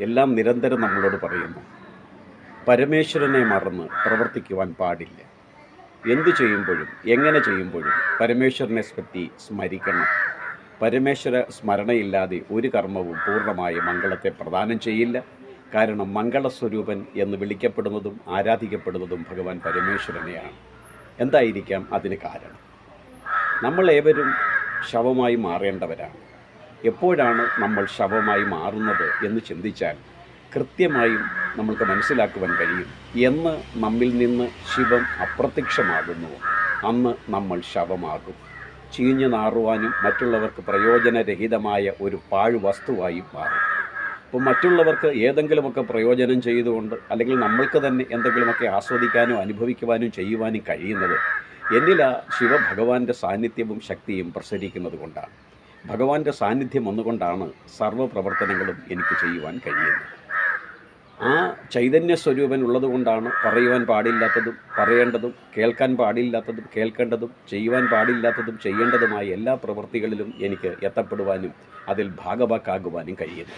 എല്ലാം നിരന്തരം നമ്മളോട് പറയുന്നു. പരമേശ്വരനെ മറന്ന് പ്രവർത്തിക്കുവാൻ പാടില്ല. എന്തു ചെയ്യുമ്പോഴും എങ്ങനെ ചെയ്യുമ്പോഴും പരമേശ്വരനെ പറ്റി സ്മരിക്കണം. പരമേശ്വര സ്മരണയില്ലാതെ ഒരു കർമ്മവും പൂർണമായ മംഗളത്തെ പ്രദാനം ചെയ്യില്ല. കാരണം മംഗളസ്വരൂപൻ എന്ന് വിളിക്കപ്പെടുന്നതും ആരാധിക്കപ്പെടുന്നതും ഭഗവാൻ പരമേശ്വരനെയാണ്. എന്തായിരിക്കാം അതിന് കാരണം? നമ്മൾ ഏവരും ശവമായി മാറേണ്ടവരാണ്. എപ്പോഴാണ് നമ്മൾ ശവമായി മാറുന്നത് എന്ന് ചിന്തിച്ചാൽ കൃത്യമായും നമ്മൾക്ക് മനസ്സിലാക്കുവാൻ കഴിയും. എന്ന് നമ്മിൽ നിന്ന് ശിവം അപ്രത്യക്ഷമാകുന്നു. അന്ന് നമ്മൾ ശവമാകും. ചീഞ്ഞു നാറുവാനും മറ്റുള്ളവർക്ക് പ്രയോജനരഹിതമായ ഒരു പാഴ് വസ്തുവായി മാറും. അപ്പോൾ മറ്റുള്ളവർക്ക് ഏതെങ്കിലുമൊക്കെ പ്രയോജനം ചെയ്തുകൊണ്ട് അല്ലെങ്കിൽ നമ്മൾക്ക് തന്നെ എന്തെങ്കിലുമൊക്കെ ആസ്വദിക്കാനും അനുഭവിക്കുവാനും ചെയ്യുവാനും കഴിയുന്നത് എന്നിലാ ശിവഭഗവാന്റെ സാന്നിധ്യവും ശക്തിയും പ്രസരിക്കുന്നത് കൊണ്ടാണ് ഭഗവാന്റെ സാന്നിധ്യം വന്നുകൊണ്ടാണ് സർവ പ്രവർത്തനങ്ങളും എനിക്ക് ചെയ്യുവാൻ കഴിയുന്നത്. ആ ചൈതന്യ സ്വരൂപൻ ഉള്ളതുകൊണ്ടാണ് പറയുവാൻ പാടില്ലാത്തതും പറയേണ്ടതും കേൾക്കാൻ പാടില്ലാത്തതും കേൾക്കേണ്ടതും ചെയ്യുവാൻ പാടില്ലാത്തതും ചെയ്യേണ്ടതുമായ എല്ലാ പ്രവൃത്തികളിലും എനിക്ക് എത്തപ്പെടുവാനും അതിൽ ഭാഗവാക്കാകുവാനും കഴിയുന്നു.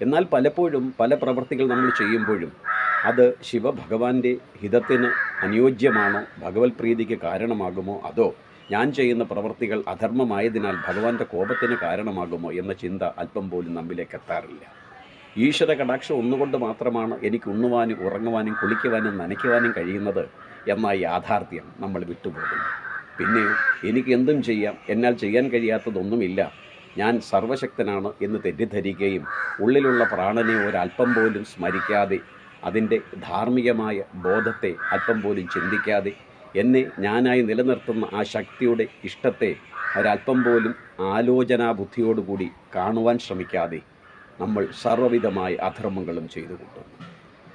എന്നാൽ പലപ്പോഴും പല പ്രവൃത്തികൾ നമ്മൾ ചെയ്യുമ്പോഴും അത് ശിവഭഗവാന്റെ ഹിതത്തിന് അനുയോജ്യമാണോ? ഭഗവത് പ്രീതിക്ക് കാരണമാകുമോ? അതോ ഞാൻ ചെയ്യുന്ന പ്രവൃത്തികൾ അധർമ്മമായതിനാൽ ഭഗവാന്റെ കോപത്തിന് കാരണമാകുമോ എന്ന ചിന്ത അല്പം പോലും നമ്മിലേക്ക് എത്താറില്ല. ഈശ്വര കടാക്ഷം ഒന്നുകൊണ്ട് മാത്രമാണ് എനിക്ക് ഉണ്ണുവാനും ഉറങ്ങുവാനും കുളിക്കുവാനും നനയ്ക്കുവാനും കഴിയുന്നത് എന്ന യാഥാർത്ഥ്യം നമ്മൾ വിട്ടുപോകുന്നു. പിന്നെ എനിക്ക് എന്തും ചെയ്യാം എന്നാൽ ചെയ്യാൻ കഴിയാത്തതൊന്നുമില്ല. ഞാൻ സർവശക്തനാണ് എന്ന് തെറ്റിദ്ധരിക്കുകയും ഉള്ളിലുള്ള പ്രാണനെ ഒരല്പം പോലും സ്മരിക്കാതെ അതിന്റെ ധാർമ്മികമായ ബോധത്തെ അല്പം പോലും ചിന്തിക്കാതെ എന്നെ ഞാനായി നിലനിർത്തുന്ന ആ ശക്തിയുടെ ഇഷ്ടത്തെ ഒരല്പം പോലും ആലോചനാ ബുദ്ധിയോടുകൂടി കാണുവാൻ ശ്രമിക്കാതെ നമ്മൾ സർവവിധമായ അധർമ്മങ്ങളും ചെയ്തു കൂട്ടുന്നു.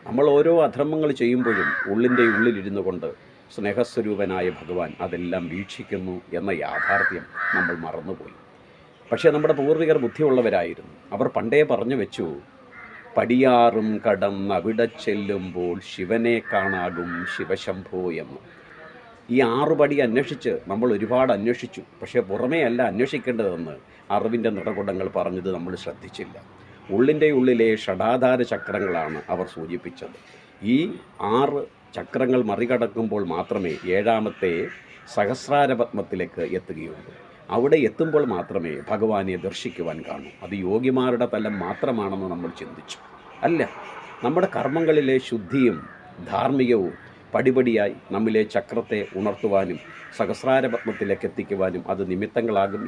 നമ്മൾ ഓരോ അധർമ്മങ്ങൾ ചെയ്യുമ്പോഴും ഉള്ളിന്റെ ഉള്ളിലിരുന്നു കൊണ്ട് സ്നേഹസ്വരൂപനായ ഭഗവാൻ അതെല്ലാം വീക്ഷിക്കുന്നു എന്ന യാഥാർത്ഥ്യം നമ്മൾ മറന്നുപോയി. പക്ഷേ നമ്മുടെ പൂർവികർ ബുദ്ധിയുള്ളവരായിരുന്നു. അവർ പണ്ടേ പറഞ്ഞു വെച്ചു പടിയാറും കടന്നവിടെ ചെല്ലുമ്പോൾ ശിവനെ കാണാകും ശിവശംഭോ എന്ന്. ഈ ആറുപടി അന്വേഷിച്ച് നമ്മൾ ഒരുപാട് അന്വേഷിച്ചു. പക്ഷേ പുറമേ അല്ല അന്വേഷിക്കേണ്ടതെന്ന് അറിവിന്റെ നിറകുടങ്ങൾ പറഞ്ഞത് നമ്മൾ ശ്രദ്ധിച്ചില്ല. ഉള്ളിന്റെ ഉള്ളിലെ ഷടാധാര ചക്രങ്ങളാണ് അവർ സൂചിപ്പിച്ചത്. ഈ ആറ് ചക്രങ്ങൾ മറികടക്കുമ്പോൾ മാത്രമേ ഏഴാമത്തെ സഹസ്രാരപത്മത്തിലേക്ക് എത്തുകയുള്ളൂ. അവിടെ എത്തുമ്പോൾ മാത്രമേ ഭഗവാനെ ദർശിക്കുവാൻ കാണൂ. അത് യോഗിമാരുടെ തലം മാത്രമാണെന്ന് നമ്മൾ ചിന്തിച്ചു. അല്ല നമ്മുടെ കർമ്മങ്ങളിലെ ശുദ്ധിയും ധാർമ്മികവും പടിപടിയായി നമ്മിലെ ചക്രത്തെ ഉണർത്തുവാനും സഹസ്രാരപത്മത്തിലേക്ക് എത്തിക്കുവാനും അത് നിമിത്തങ്ങളാകും